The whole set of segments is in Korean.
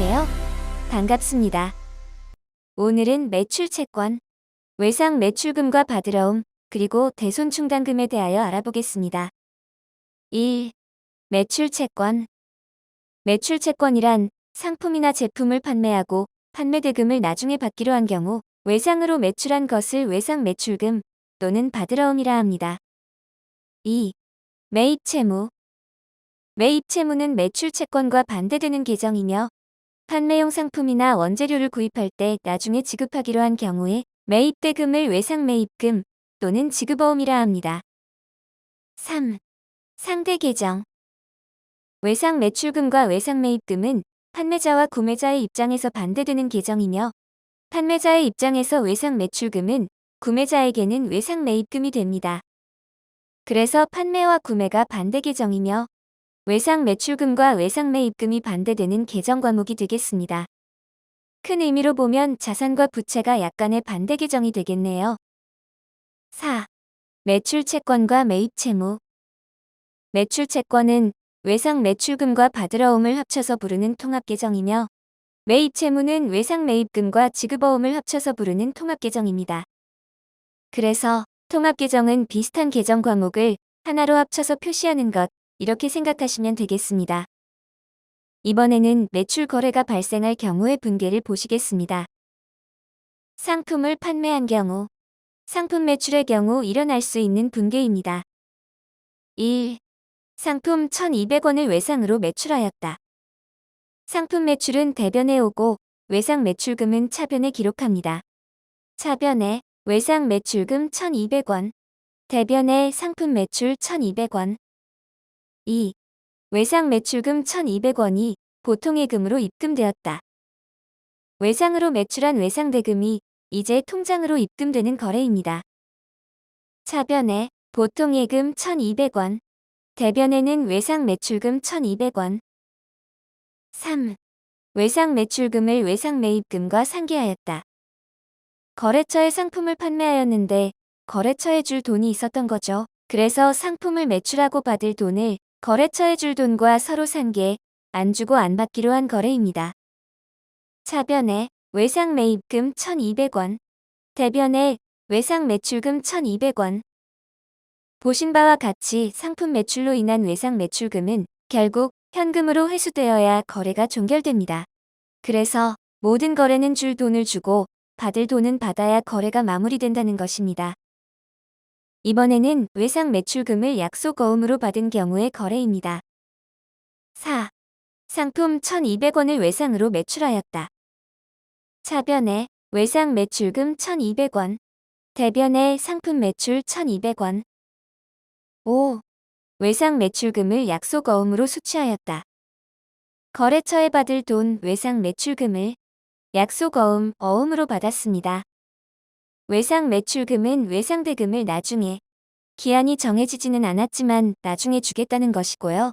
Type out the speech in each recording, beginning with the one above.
안녕하세요. 반갑습니다. 오늘은 매출 채권, 외상 매출금과 받으러움, 그리고 대손 충당금에 대하여 알아보겠습니다. 1. 매출 채권 매출 채권이란 상품이나 제품을 판매하고 판매 대금을 나중에 받기로 한 경우 외상으로 매출한 것을 외상 매출금 또는 받으러움이라 합니다. 2. 매입 채무 매입 채무는 매출 채권과 반대되는 계정이며 판매용 상품이나 원재료를 구입할 때 나중에 지급하기로 한 경우에 매입 대금을 외상 매입금 또는 지급어음이라 합니다. 3. 상대 계정 외상 매출금과 외상 매입금은 판매자와 구매자의 입장에서 반대되는 계정이며 판매자의 입장에서 외상 매출금은 구매자에게는 외상 매입금이 됩니다. 그래서 판매와 구매가 반대 계정이며 외상 매출금과 외상 매입금이 반대되는 계정 과목이 되겠습니다. 큰 의미로 보면 자산과 부채가 약간의 반대 계정이 되겠네요. 4. 매출 채권과 매입 채무 매출 채권은 외상 매출금과 받으러움을 합쳐서 부르는 통합 계정이며 매입 채무는 외상 매입금과 지급어음을 합쳐서 부르는 통합 계정입니다. 그래서 통합 계정은 비슷한 계정 과목을 하나로 합쳐서 표시하는 것 이렇게 생각하시면 되겠습니다. 이번에는 매출 거래가 발생할 경우의 분계를 보시겠습니다. 상품을 판매한 경우 상품 매출의 경우 일어날 수 있는 분계입니다. 1. 상품 1200원을 외상으로 매출하였다. 상품 매출은 대변에 오고 외상 매출금은 차변에 기록합니다. 차변에 외상 매출금 1200원, 대변에 상품 매출 1200원. 2. 외상 매출금 1200원이 보통예금으로 입금되었다. 외상으로 매출한 외상대금이 이제 통장으로 입금되는 거래입니다. 차변에 보통 예금 1200원, 대변에는 외상 매출금 1200원. 3. 외상 매출금을 외상 매입금과 상계하였다. 거래처에 상품을 판매하였는데 거래처에 줄 돈이 있었던 거죠. 그래서 상품을 매출하고 받을 돈을 거래처에 줄 돈과 서로 상계, 안 주고 안 받기로 한 거래입니다. 차변에 외상 매입금 1200원, 대변에 외상 매출금 1200원. 보신 바와 같이 상품 매출로 인한 외상 매출금은 결국 현금으로 회수되어야 거래가 종결됩니다. 그래서 모든 거래는 줄 돈을 주고 받을 돈은 받아야 거래가 마무리된다는 것입니다. 이번에는 외상 매출금을 약속 어음으로 받은 경우의 거래입니다. 4. 상품 1200원을 외상으로 매출하였다. 차변에 외상 매출금 1200원, 대변에 상품 매출 1200원. 5. 외상 매출금을 약속 어음으로 수취하였다. 거래처에 받을 돈 외상 매출금을 약속 어음 어음으로 받았습니다. 외상 매출금은 외상대금을 나중에 기한이 정해지지는 않았지만 나중에 주겠다는 것이고요.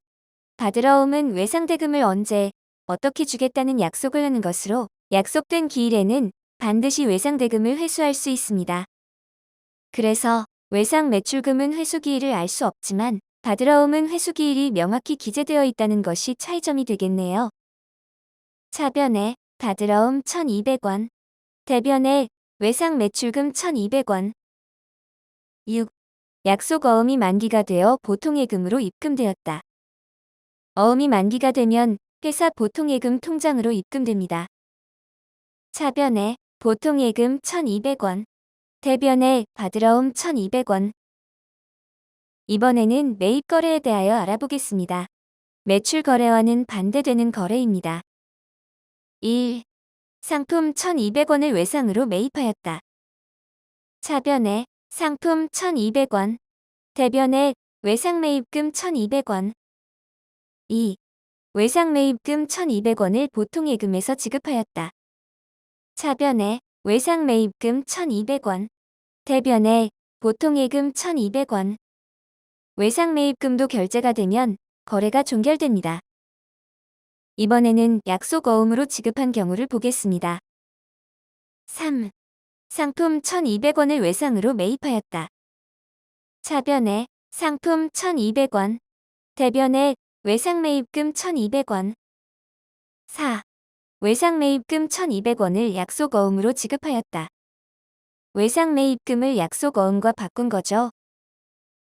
받으러움은 외상대금을 언제 어떻게 주겠다는 약속을 하는 것으로 약속된 기일에는 반드시 외상대금을 회수할 수 있습니다. 그래서 외상 매출금은 회수기일을 알 수 없지만 받으러움은 회수기일이 명확히 기재되어 있다는 것이 차이점이 되겠네요. 차변에 받으러움 1200원, 대변에 외상 매출금 1200원. 6. 약속 어음이 만기가 되어 보통 예금으로 입금되었다. 어음이 만기가 되면 회사 보통 예금 통장으로 입금됩니다. 차변에 보통 예금 1200원, 대변에 받으러움 1200원. 이번에는 매입 거래에 대하여 알아보겠습니다. 매출 거래와는 반대되는 거래입니다. 1. 상품 1200원을 외상으로 매입하였다. 차변에 상품 1200원, 대변에 외상 매입금 1200원. 2. 외상 매입금 1200원을 보통 예금에서 지급하였다. 차변에 외상 매입금 1200원, 대변에 보통 예금 1200원. 외상 매입금도 결제가 되면 거래가 종결됩니다. 이번에는 약속 어음으로 지급한 경우를 보겠습니다. 3. 상품 1200원을 외상으로 매입하였다. 차변에 상품 1200원, 대변에 외상 매입금 1200원. 4. 외상 매입금 1200원을 약속 어음으로 지급하였다. 외상 매입금을 약속 어음과 바꾼 거죠.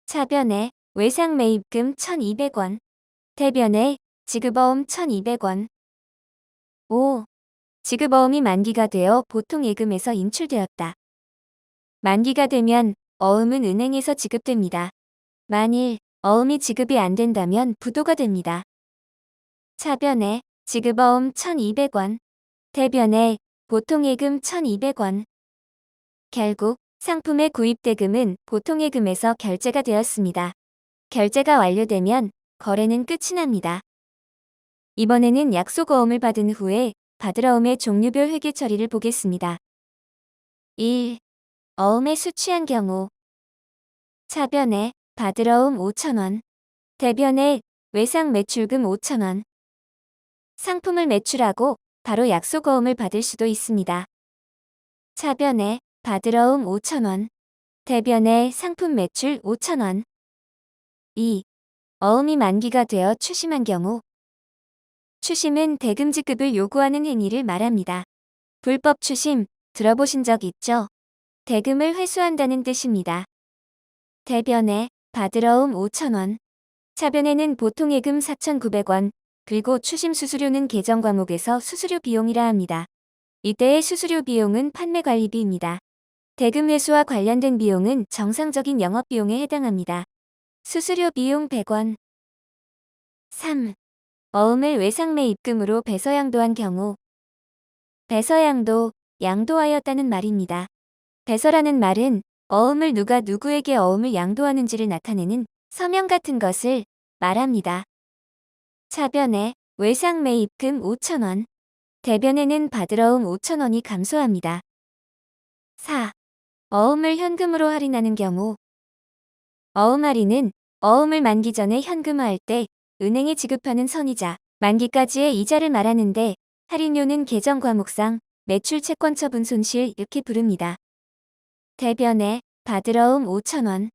차변에 외상 매입금 1200원. 대변에 지급어음 1200원. 5. 지급어음이 만기가 되어 보통 예금에서 인출되었다. 만기가 되면 어음은 은행에서 지급됩니다. 만일 어음이 지급이 안 된다면 부도가 됩니다. 차변에 지급어음 1200원. 대변에 보통 예금 1200원. 결국 상품의 구입 대금은 보통 예금에서 결제가 되었습니다. 결제가 완료되면 거래는 끝이 납니다. 이번에는 약속어음을 받은 후에 받으러음의 종류별 회계 처리를 보겠습니다. 1. 어음에 수취한 경우 차변에 받으러음 5,000원 대변에 외상 매출금 5,000원 상품을 매출하고 바로 약속어음을 받을 수도 있습니다. 차변에 받으러음 5,000원 대변에 상품 매출 5,000원 2. 어음이 만기가 되어 추심한 경우 추심은 대금 지급을 요구하는 행위를 말합니다. 불법 추심 들어보신 적 있죠? 대금을 회수한다는 뜻입니다. 대변에 받으러움 5,000원 차변에는 보통 예금 4,900원 그리고 추심 수수료는 계정 과목에서 수수료 비용이라 합니다. 이때의 수수료 비용은 판매 관리비입니다. 대금 회수와 관련된 비용은 정상적인 영업 비용에 해당합니다. 수수료 비용 100원 3. 어음을 외상매 입금으로 배서양도한 경우 배서양도, 양도하였다는 말입니다. 배서라는 말은 어음을 누가 누구에게 어음을 양도하는지를 나타내는 서명 같은 것을 말합니다. 차변에 외상매 입금 5,000원, 대변에는 받으러움 5,000원이 감소합니다. 4. 어음을 현금으로 할인하는 경우 어음 할인은 어음을 만기 전에 현금화할 때 은행에 지급하는 선이자, 만기까지의 이자를 말하는데 할인료는 계정 과목상 매출 채권 처분 손실 이렇게 부릅니다. 대변에 받으러움 5,000원,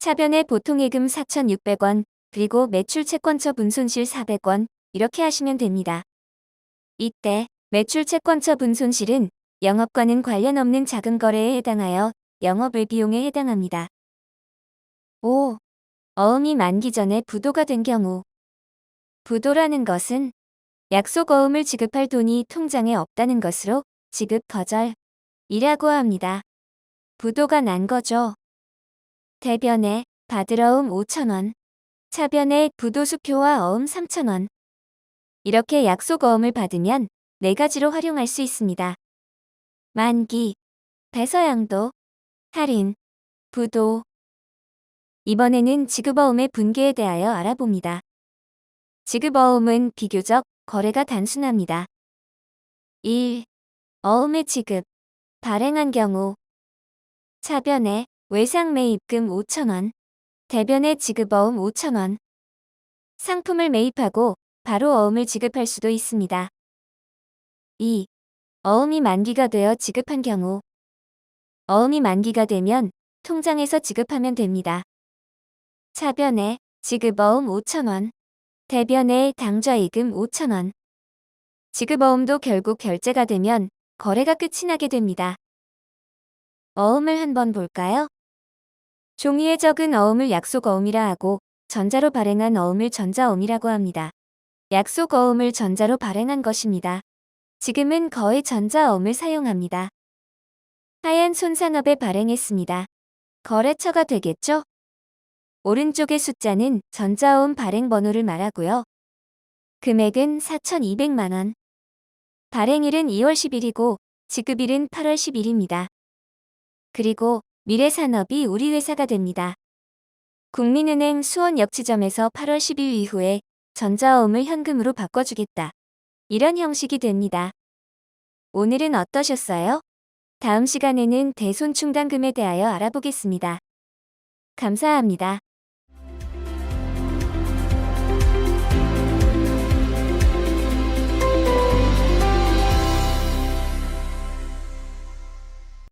차변에 보통예금 4,600원, 그리고 매출 채권 처분 손실 400원 이렇게 하시면 됩니다. 이때 매출 채권 처분 손실은 영업과는 관련 없는 자금 거래에 해당하여 영업외 비용에 해당합니다. 5. 어음이 만기 전에 부도가 된 경우 부도라는 것은 약속 어음을 지급할 돈이 통장에 없다는 것으로 지급 거절이라고 합니다. 부도가 난 거죠. 대변에 받으러움 5,000원, 차변에 부도수표와 어음 3,000원. 이렇게 약속 어음을 받으면 네 가지로 활용할 수 있습니다. 만기, 배서양도, 할인, 부도. 이번에는 지급어음의 분계에 대하여 알아봅니다. 지급어음은 비교적 거래가 단순합니다. 1. 어음의 지급. 발행한 경우 차변에 외상 매입금 5,000원, 대변에 지급어음 5,000원. 상품을 매입하고 바로 어음을 지급할 수도 있습니다. 2. 어음이 만기가 되어 지급한 경우 어음이 만기가 되면 통장에서 지급하면 됩니다. 차변에 지급어음 5,000원, 대변에 당좌이금 5,000원. 지급어음도 결국 결제가 되면 거래가 끝이 나게 됩니다. 어음을 한번 볼까요? 종이에 적은 어음을 약속어음이라 하고 전자로 발행한 어음을 전자어음이라고 합니다. 약속어음을 전자로 발행한 것입니다. 지금은 거의 전자어음을 사용합니다. 하얀 손산업에 발행했습니다. 거래처가 되겠죠? 오른쪽의 숫자는 전자어음 발행 번호를 말하고요. 금액은 4,200만 원. 발행일은 2월 10일이고 지급일은 8월 10일입니다. 그리고 미래산업이 우리 회사가 됩니다. 국민은행 수원역지점에서 8월 10일 이후에 전자어음을 현금으로 바꿔주겠다. 이런 형식이 됩니다. 오늘은 어떠셨어요? 다음 시간에는 대손 충당금에 대하여 알아보겠습니다. 감사합니다.